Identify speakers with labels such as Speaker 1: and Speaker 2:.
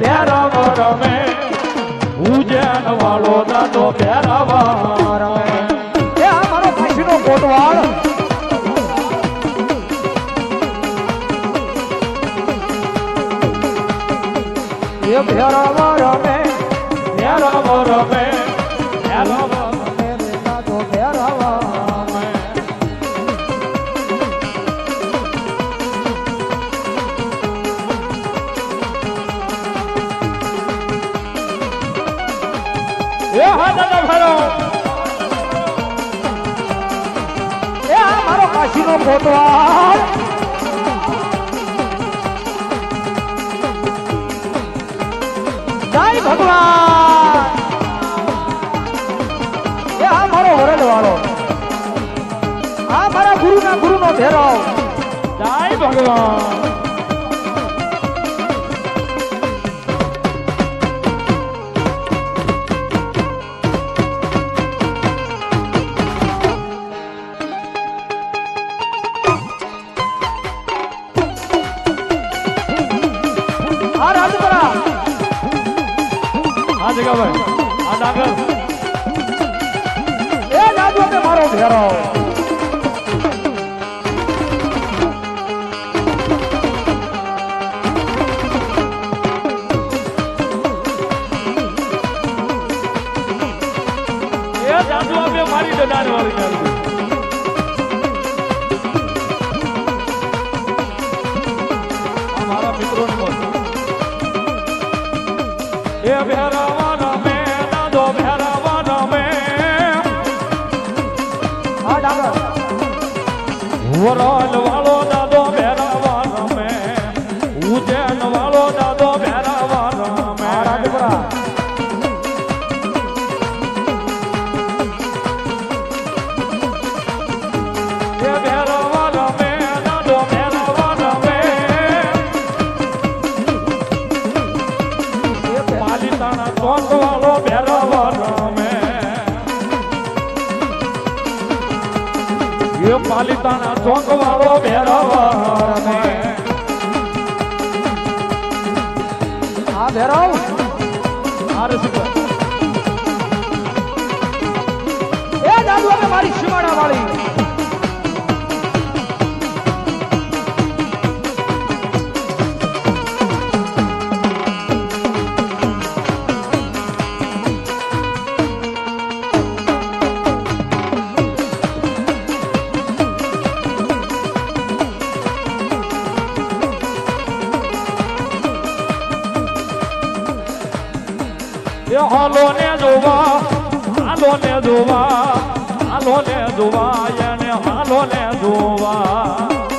Speaker 1: ભેરવ રમે ઉજ્જૈન વાળો દાદો ભેરવ રમે
Speaker 2: એ આ મારો કાશીનો કોટવાળ. એ ભેરવ રમે
Speaker 1: ભેરવ રમે ભેરવ દાદા ભેરો
Speaker 2: એ આ મારો કાશીનો કોટવાળ જય ભગવાન. એ આ મારો વરદવાળો. આ મારા
Speaker 1: જય ભગવાન.
Speaker 2: આ રાજપરા
Speaker 1: આ જગાભાઈ આ ડાંગર
Speaker 2: એ જાદુ કે મારો ભેરવ
Speaker 1: એ જાદુ આપે મારી દડાને વાળી વરોલ વાળો દાદો ભેરવા રમે ઉજ્જૈન વાળો એ પાલિતાણા ચોક વાળો ભેરવ.
Speaker 2: આ ભેરવ
Speaker 1: આ રસિકભાઈ.
Speaker 2: એ કે મારી શિમાડા વાળી
Speaker 1: હાલો ને જોવા હાલો ને જોવા હાલો ને જોવા એને હાલો ને જોવા.